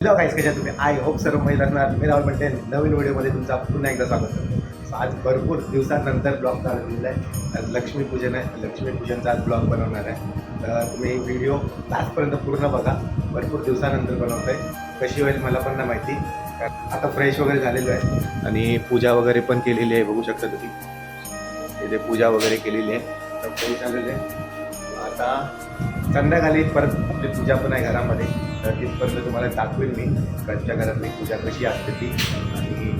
Hello काहीच कशा तुम्ही आय होप सर्व महिलांना मी राहुल म्हणते नवीन व्हिडिओमध्ये तुमचा पुन्हा एकदा स्वागत करतो. आज भरपूर दिवसानंतर ब्लॉग चालू दिलेला आहे. आज लक्ष्मीपूजन आहे. लक्ष्मीपूजनचा आज ब्लॉग बनवणार आहे. तर तुम्ही व्हिडिओ लास्टपर्यंत पूर्ण बघा. भरपूर दिवसानंतर बनवतोय. कशी होईल मला पण नाही माहिती. कारण आता फ्रेश वगैरे झालेलो आहे. आणि पूजा वगैरे पण केलेली आहे. बघू शकता तुम्ही. इथे पूजा वगैरे केलेली आहे. तर फ्रेश झालेली आहे. आता संध्याकाळी परत आपली पूजा पण आहे घरामध्ये. तर तिथपर्यंत तुम्हाला दाखवेल मी. घरच्या घरातली पूजा कशी असते ती. आणि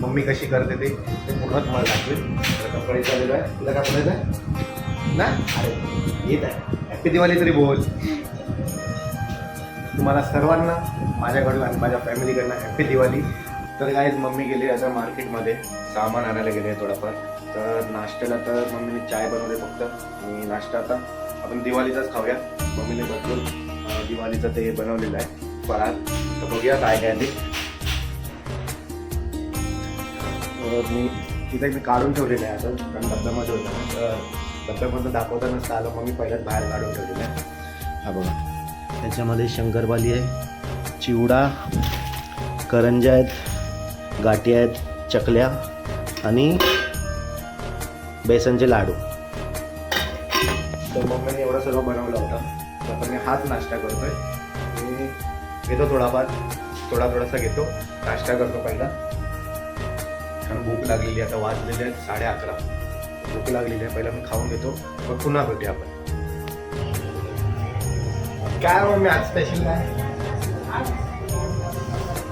मम्मी कशी करते ते ते पूर्ण तुम्हाला दाखवेल तर कपडे झालेलं आहे तुला काय म्हणायचं आहे? ना? अरे येत आहे. हॅपी दिवाळी तरी बोल. तुम्हाला सर्वांना माझ्याकडून आणि माझ्या फॅमिलीकडनं हॅपी दिवाळी तर काहीच मम्मी गेली आता मार्केटमध्ये. सामान आणायला गेले थोडंफार. तर नाश्त्याला तर मम्मीने चाय बनवले फक्त. आणि नाश्ता आता आपण दिवाळीचाच खाऊया. मम्मीने भरपूर दिवाळीचं ते बनवलेलं आहे. फराळ. तर बघूया काय काय ते. तर मी तिथे मी काढून ठेवलेलं आहे असं कारण डब्यामध्ये होतं ना तर डब्यामधून दाखवता नसतं आलं मग मी पहिल्याच बाहेर काढून ठेवलेलं आहे. हा बघा. त्याच्यामध्ये शंकरपाली आहे चिवडा करंजा आहेत गाठी आहेत चकल्या आणि बेसनचे लाडू. तर मम्मीने एवढं सर्व बनवलं होतं. तर मी हाच नाश्ता करतोय. मी घेतो थोडाफार. थोडा थोडासा घेतो. नाश्ता करतो पहिला. कारण भूक लागलेली आहे. आता वाजलेले आहेत साडे अकरा. भूक लागलेली आहे. पहिला मी खाऊन घेतो. मग पुन्हा भेटूया आपण. काय आज स्पेशल काय?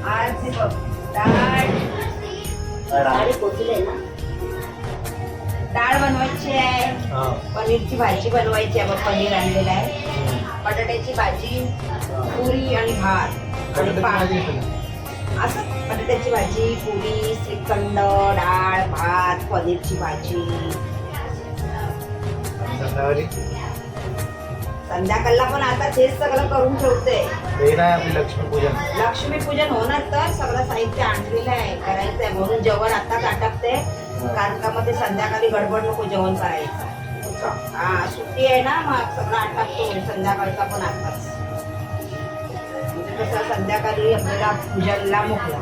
आज हे बघ. डाळ बनवायची आहे. हां. पनीरची भाजी बनवायची आहे. बघ पनीर आणलेलं आहे. बटाट्याची भाजी पुरी आणि भात. आणि पा- असं बटाट्याची भाजी पुरी श्रीखंड डाळ भात पनीरची भाजी. संध्याकाळी? संध्याकाळला पण आता तेच सगळं करून ठेवते. लक्ष्मीपूजन लक्ष्मीपूजन होणार तर सगळं साहित्य आणलेलं आहे करायचं आहे. म्हणून जेवण आताच आटपते कारण का मग ते संध्याकाळी गडबड नको जेवण करायचं. हा सुट्टी आहे ना मग सगळं आटपतो संध्याकाळचा पण आताच म्हणजे कसं संध्याकाळी आपल्याला पूजनला मोकला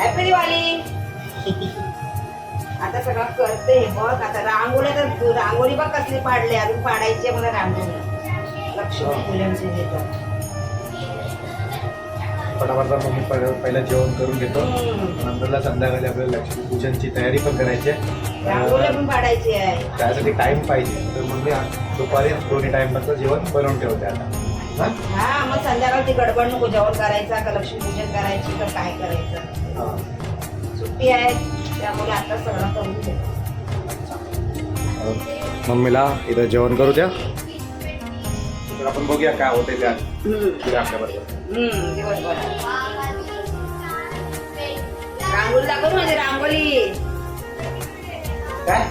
हॅपी दिवाळी आता सगळं करते हे बघ आता रांगोळी तर रांगोळी बघ कसली पाडली अजून पाडायची आहे मला रांगोळी. लक्ष्मी हे. तर. फटाफट मम्मी पहिलं पहिलं जेवण करून घेतो. नंतरला संध्याकाळी आपल्याला लक्ष्मीपूजनची तयारी पण करायची रांगोळी पण आहे. त्यासाठी टाइम पाहिजे. तर मग मी दुपारी दोन्ही टाइमचं जेवण बनवून ठेवते आता. हा? हा मग संध्याकाळची गडबड नको जेवण करायचं का लक्ष्मीपूजन करायची का काय करायचं. हा. सुट्टी आहे त्यामुळे आता सगळं करून घे मम्मीला इथं जेवण करू द्या. तर आपण बघूया काय होते त्या आपल्या बरोबर दिवसभर. रांगोळी दाखव म्हणजे रांगोळी. काय?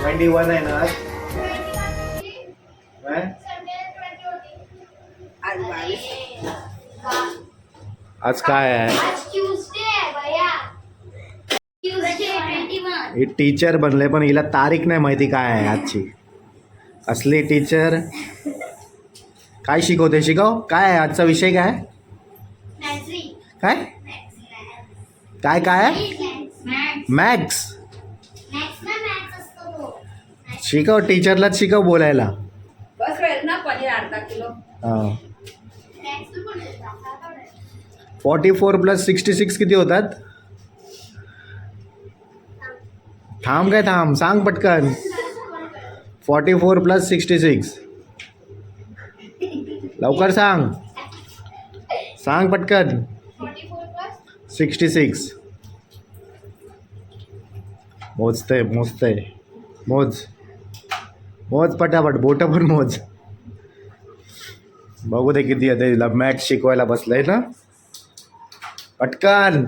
ट्वेंटी वन आहे ना आज? काय? आहे? आज ट्यूसडे आहे भैया. ट्यूसडे ट्वेंटी वन ही टीचर बनले पण हिला तारीख नाही माहिती काय आहे आजची. असली टीचर काय शिकवते शिकव? काय आहे आजचा विषय काय? काय? काय काय आहे मॅथ्स मॅथ्स मॅथ्स ना मॅथ्स असतो तो शिकव टीचरलाच शिकव बोलायला. बस वेळ ना पनीर अर्धा किलो. मॅथ्स पण forty four plus sixty six किती होतात? थांब काय थांब सांग पटकन. Forty four plus sixty six. लवकर सांग. सांग पटकन. Sixty six. मोजतंय मोजतंय. मोज. मोज पटापट बोटं पण मोज. बघू दे किती आता तिला मॅथ्स शिकवायला बसलंय ना. पटकन.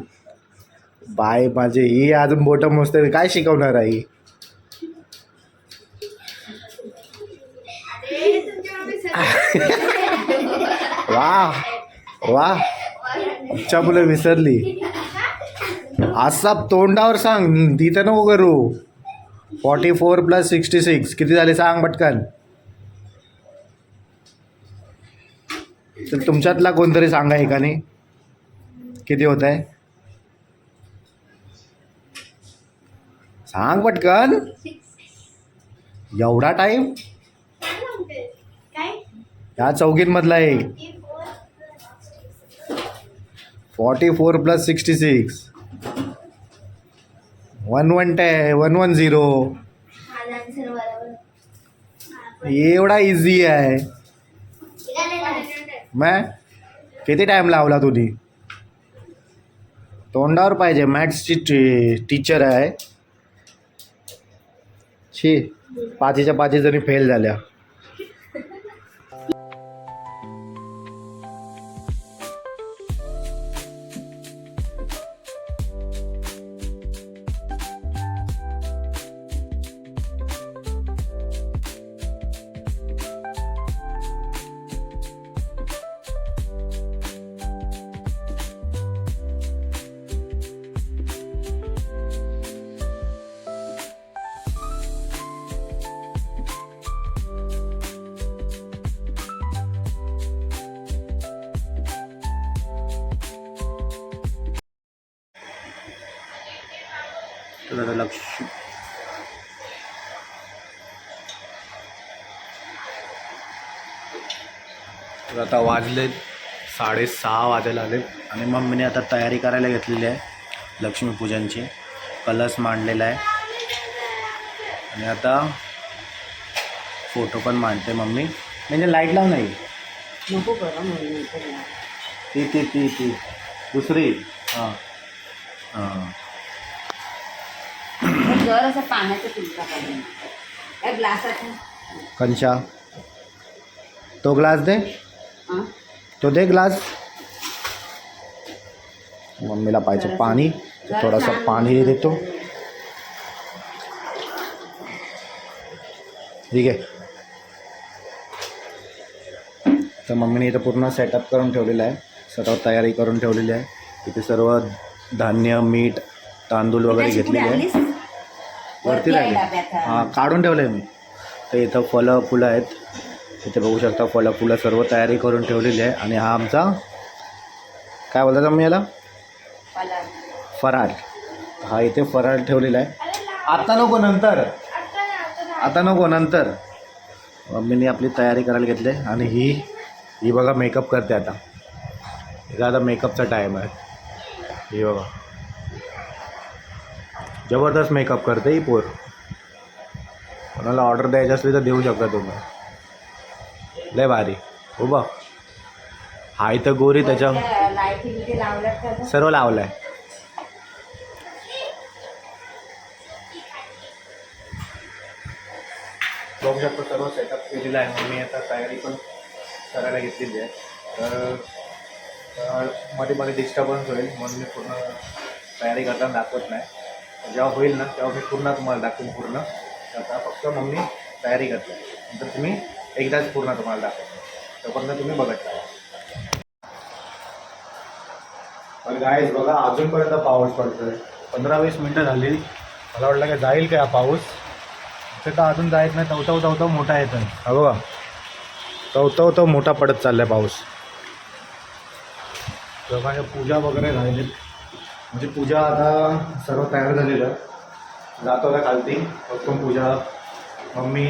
बाय माझे ही अजून बोटं मोजते. काय शिकवणार आहे वा वा आमच्या मुलं विसरली. असा तोंडावर सांग. तिथं नको करू. Forty four plus sixty six. किती झाले सांग पटकन. तर तुमच्यातला कोणतरी सांगा एकाने. किती होत आहे सांग पटकन. एवढा टाईम या ह्या चौघींमधला एक. Forty four plus sixty six. One one टे वन वन झिरो. एवढा इझी आहे. मॅ किती टाईम लावला तुम्ही तोंडावर पाहिजे मॅथ्सची टी टीचर आहे. छी पाचीच्या पाचीजणी फेल झाल्या. आता लक्ष. तर आता वाजलेत साडेसहा वाजायला आलेत. आणि मम्मीने आता तयारी करायला घेतलेली आहे लक्ष्मीपूजनची. कलश मांडलेला आहे. आणि आता फोटो पण मांडते मम्मी. म्हणजे लाइट लाव नाही नको ना. ती ती ती ती. दुसरी. हां. हां. जर असं पाण्याचा तुमचा ग्लासाचा. कंचा तो ग्लास दे. हां? तो दे ग्लास. मम्मीला पाहिजे पाणी. थोडंसं पाणी देतो. ठीक आहे. तर मम्मीने इथं पूर्ण सेटअप करून ठेवलेलं आहे. सर्व तयारी करून ठेवलेली आहे. इथे सर्व धान्य मीठ तांदूळ वगैरे घेतलेली आहे? वरती राहिले. हां काढून ठेवलं आहे मी. तर इथं फळं फुलं आहेत. इथे बघू शकता फळं फुलं सर्व तयारी करून ठेवलेली आहे. आणि हा आमचा काय बोलतात मी याला? फराळ. हा इथे फराळ ठेवलेला आहे. आता नको नंतर. आता नको नंतर. मम्मीने आपली तयारी करायला घेतली आहे. आणि ही ही बघा मेकअप करते आता. हिचा आता मेकअपचा टाईम आहे. ही बघा. जबरदस्त मेकअप करते ही पोर. कोणाला ऑर्डर द्यायची असली तर देऊ शकता तुम्ही. लय भारी. हो बघ हा इथं गोरी त्याच्या? सर्व लावलं आहे बघू शकतो सर्व सेटअप केलेलं आहे. मग मी आता तयारी पण करायला घेतलेली आहे. तर तर मध्ये मध्ये डिस्टर्बन्स होईल म्हणून मी पूर्ण तयारी करताना दाखवत नाही. जेव्हा होईल ना तेव्हा मी पूर्ण तुम्हाला दाखवून पूर्ण. आता फक्त मग मी तयारी करते. नंतर तुम्ही एकदाच पूर्ण तुम्हाला दाखवतो. तोपर्यंत तुम्ही बघत राहा. पण गायच बघा अजूनपर्यंत पाऊस पडतोय. पंधरा वीस मिनटं झाली. मला वाटलं की जाईल का पाऊस? ते तर अजून जायत नाही. तवतव तवतव मोठा येत आहे बघा. तवतव तो मोठा पडत चाललाय पाऊस. लोकांच्या पूजा वगैरे झालेली म्हणजे पूजा आता सर्व तयार झालेलं. आहे जातो आता खालती. उत्तम पूजा. मम्मी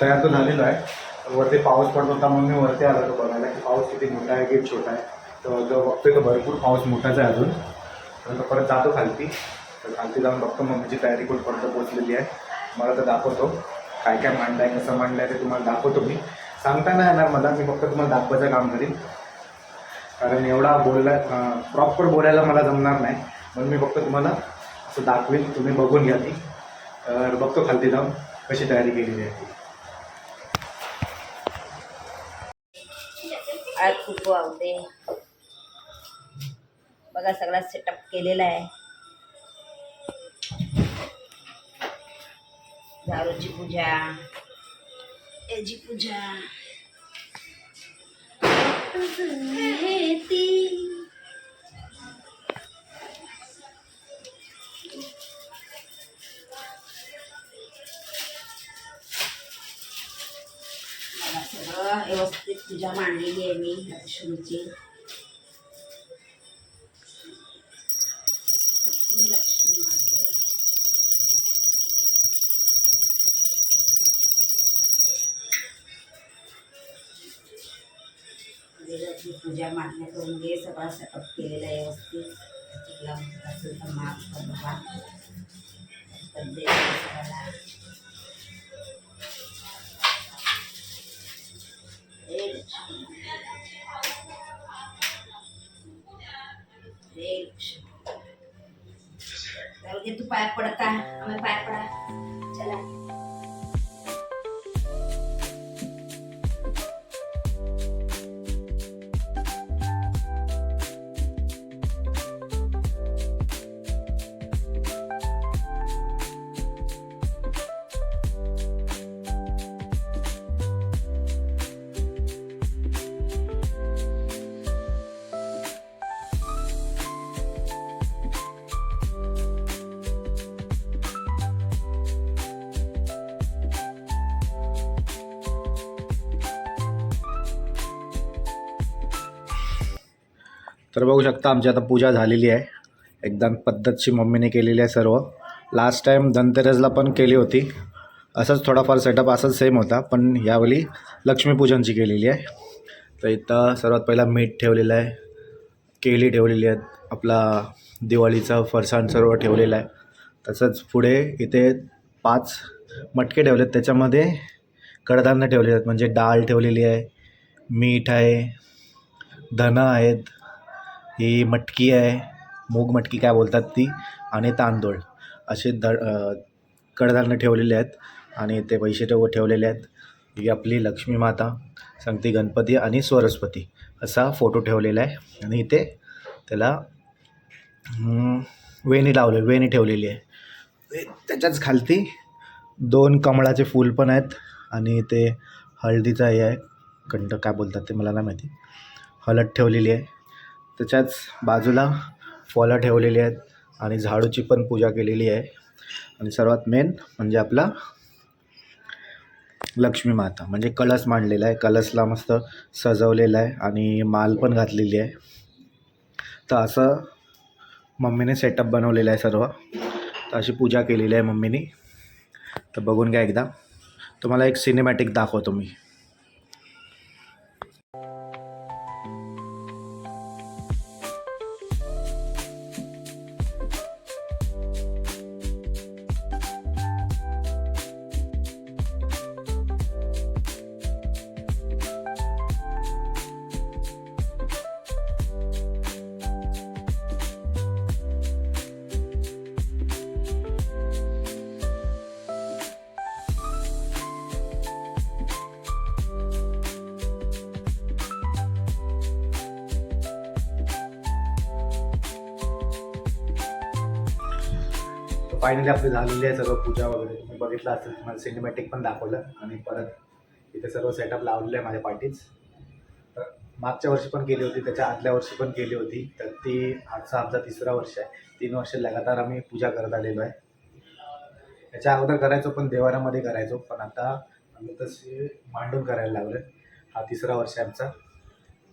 तयार तर झालेलं आहे. वरती पाऊस पडत होता म्हणून मी वरती आलो होतो बघायला की पाऊस किती मोठा आहे की छोटा आहे. तर जो बघतोय तर भरपूर पाऊस मोठाच आहे अजून. तर परत जातो खालती. तर खालती जाऊन बघतो मम्मीची तयारी कुठपर्यंत पोचलेली आहे. मला तर दाखवतो. काय काय मांडलं आहे कसं मांडलं आहे ते तुम्हाला दाखवतो मी. सांगता नाही येणार मला. मी फक्त तुम्हाला दाखवायचं काम करीन. कारण एवढा बोलला प्रॉपर बोलायला मला जमणार नाही. म्हणून मी फक्त तुम्हाला असं दाखवेन तुम्ही बघून घ्या ती. तर बघतो खालती जाऊन कशी तयारी केलेली आहे ती. आज खूप आवडते. बघा सगळा सेटअप केलेला आहे. दारूची पूजा. याची पूजा. व्यवस्थित पूजा मांडलेली आहे मी लक्ष्मीची ही तुझ्या पूजा मांडण्या करून घे सगळा सेटअप केलेला आहे व्यवस्थित. तुला असेल तर माफ कर बाबा. दे सगळ्याला. तू पाय पडता आम्ही पाय पडा. चला. तर बघू शकता आमची आता पूजा झालेली आहे. एकदम पद्धतशी मम्मीने केलेली आहे सर्व. लास्ट टाईम धनतेरसला पण केली होती. असंच थोडाफार सेटअप असंच सेम होता पण यावेळी लक्ष्मीपूजनची केलेली आहे. तर इथं सर्वात पहिला मीठ ठेवलेलं आहे. केळी ठेवलेली आहेत. आपला दिवाळीचा फरसाण सर्व ठेवलेलं आहे. तसंच पुढे इथे पाच मटके ठेवलेत. त्याच्यामध्ये कडधान्य ठेवलेले आहेत. म्हणजे डाळ ठेवलेली आहे मीठ आहे धनं आहेत ही मटकी आहे. मूग मटकी काय बोलतात ती? आणि तांदूळ. असे द कडधान्य ठेवलेले आहेत आणि ते पैसे ठेव ठेवलेले आहेत. ही आपली लक्ष्मी माता सांगते गणपती आणि सरस्वती असा फोटो ठेवलेला आहे. आणि इथे त्याला वेणी लावले वेणी ठेवलेली आहे. वे- त्याच्याच खालती दोन कमळाचे फूल पण आहेत आणि ते हळदीचा हे आहे. कंट काय बोलतात ते मला नाही माहिती. हळद ठेवलेली आहे. त्याच्याच बाजूला फळं ठेवलेली आहेत आणि झाडूची पण पूजा केलेली आहे. आणि सर्वात मेन म्हणजे आपला लक्ष्मी माता म्हणजे कलश मांडलेला आहे. कलशला मस्त सजवलेला आहे आणि माल पण घातलेली आहे. तर असं मम्मीने सेटअप बनवलेलं आहे सर्व. तर अशी पूजा केलेली आहे मम्मीने. तर बघून घ्या एकदा. तुम्हाला एक सिनेमॅटिक दाखवतो मी. फायनली आपली झालेली आहे सर्व पूजा वगैरे. तुम्ही बघितलं असेल तुम्हाला सिनेमॅटिक पण दाखवलं. आणि परत इथे सर्व सेटअप लावलेलं आहे माझ्या पार्टीच तर मागच्या वर्षी पण केली होती त्याच्या आदल्या वर्षी पण केली होती. तर ती आजचा आमचा तिसरा वर्ष आहे. तीन वर्ष लगातार आम्ही पूजा करत आलेलो आहे. त्याच्या अगोदर करायचो पण देवारामध्ये करायचो. पण आता आम्ही तसे मांडून करायला लागलो हा तिसरा वर्ष आमचा.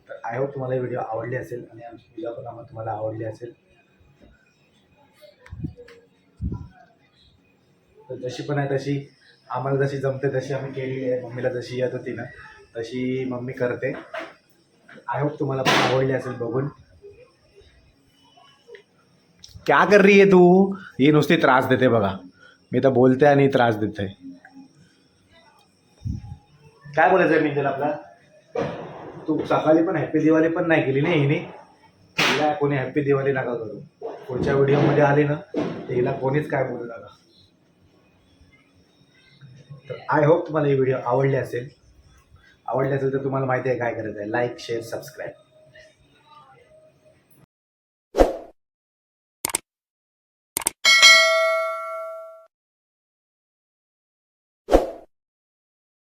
तर आय होप तुम्हाला व्हिडिओ आवडली असेल आणि आमची पूजा पण आम्हाला तुम्हाला आवडली असेल. तर जशी पण आहे तशी आम्हाला जशी जमते तशी आम्ही केलेली आहे. मम्मीला जशी येत होती ना तशी मम्मी करते. आय होप तुम्हाला पण आवडली असेल बघून. क्या कर रही है तू? ही नुसती त्रास देते बघा. मी तर बोलते आणि त्रास देते. काय बोलायचं आहे मी त्याला आपला? तू सकाळी पण हॅपी दिवाळी पण नाही केली ना हिने? तिला कोणी हॅपी दिवाळी नका करू. पुढच्या व्हिडिओमध्ये आली ना तर हिला कोणीच काय बोलू नका. आय होप तुम्हाला हे व्हिडिओ आवडले असेल. आवडले असेल तर तुम्हाला माहिती आहे काय करायचं आहे लाईक शेअर सबस्क्राईब